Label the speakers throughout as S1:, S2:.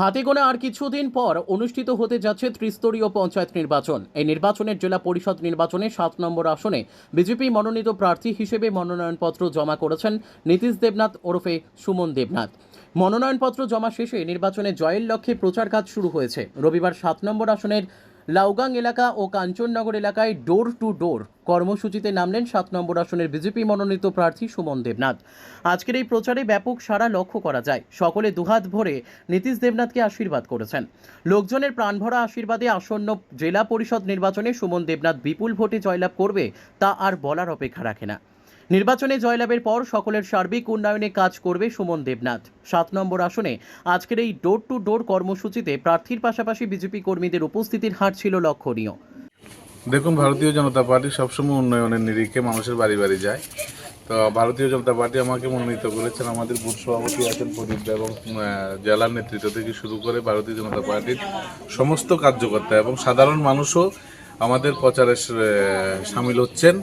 S1: হাতে গোনা আর কিছুদিন পর অনুষ্ঠিত হতে যাচ্ছে ত্রিস্তরীয় পঞ্চায়েত নির্বাচন। এই নির্বাচনের জেলা পরিষদ নির্বাচনে সাত নম্বর আসনে বিজেপি মনোনীত প্রার্থী হিসেবে মনোনয়নপত্র জমা করেছেন নীতিশ দেবনাথ ওরফে সুমন দেবনাথ। মনোনয়নপত্র জমা শেষে নির্বাচনে জয়ের লক্ষ্যে প্রচার কাজ শুরু হয়েছে। রবিবার সাত নম্বর আসনের লাউগাং এলাকা ও কাঞ্চননগর এলাকায় ডোর টু ডোর কর্মসূচিতে নামলেন সাত নম্বর আসনের বিজেপি মনোনীত প্রার্থী সুমন দেবনাথ। আজকের এই প্রচারে ব্যাপক সারা লক্ষ্য করা যায়। সকলে দুহাত ভরে নীতিশ দেবনাথকে আশীর্বাদ করেছেন। লোকজনের প্রাণভরা আশীর্বাদে আসন্ন জেলা পরিষদ নির্বাচনে সুমন দেবনাথ বিপুল ভোটে জয়লাভ করবে তা আর বলার অপেক্ষা রাখে না। নির্বাচনে জয়লাভের পর সকলের সার্বিক উন্নয়নে কাজ করবে সুমন দেবনাথ। সাত নম্বর আসনে আজকের এই ডোর টু ডোর কর্মসূচিতে প্রার্থীর পাশাপাশি বিজেপি কর্মীদের উপস্থিতির হার ছিল লক্ষণীয়।
S2: দেখুন, ভারতীয় জনতা পার্টি সবসময় উন্নয়নের নিরিখে মানুষের বাড়ি বাড়ি যায়। তো ভারতীয় জনতা পার্টি আমাকে মনোনীত করেছেন। আমাদের বুথ সভাপতি আছেন প্রদীপ এবং জেলার নেতৃত্ব থেকে শুরু করে ভারতীয় জনতা পার্টির সমস্ত কার্যকর্তা এবং সাধারণ মানুষও আমাদের প্রচারে সামিল হচ্ছেন।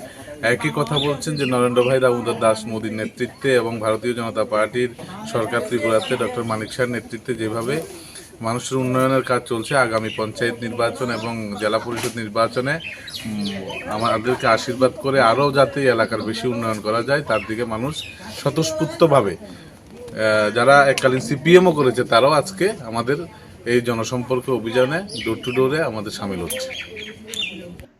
S2: একই কথা বলছেন যে নরেন্দ্র ভাই, দামোদর দাস মোদীর নেতৃত্বে এবং ভারতীয় জনতা পার্টির সরকার ত্রিপুরাতে ডক্টর মানিক শাহের নেতৃত্বে যেভাবে মানুষের উন্নয়নের কাজ চলছে, আগামী পঞ্চায়েত নির্বাচন এবং জেলা পরিষদ নির্বাচনে আমাদেরকে আশীর্বাদ করে আরও যাতে এলাকার বেশি উন্নয়ন করা যায়, তার দিকে মানুষ স্বতঃস্ফূর্তভাবে যারা এককালীন সিপিএমও করেছে, তারাও আজকে আমাদের এই জনসম্পর্ক অভিযানে ডোর টু ডোরে আমাদের সামিল হচ্ছে।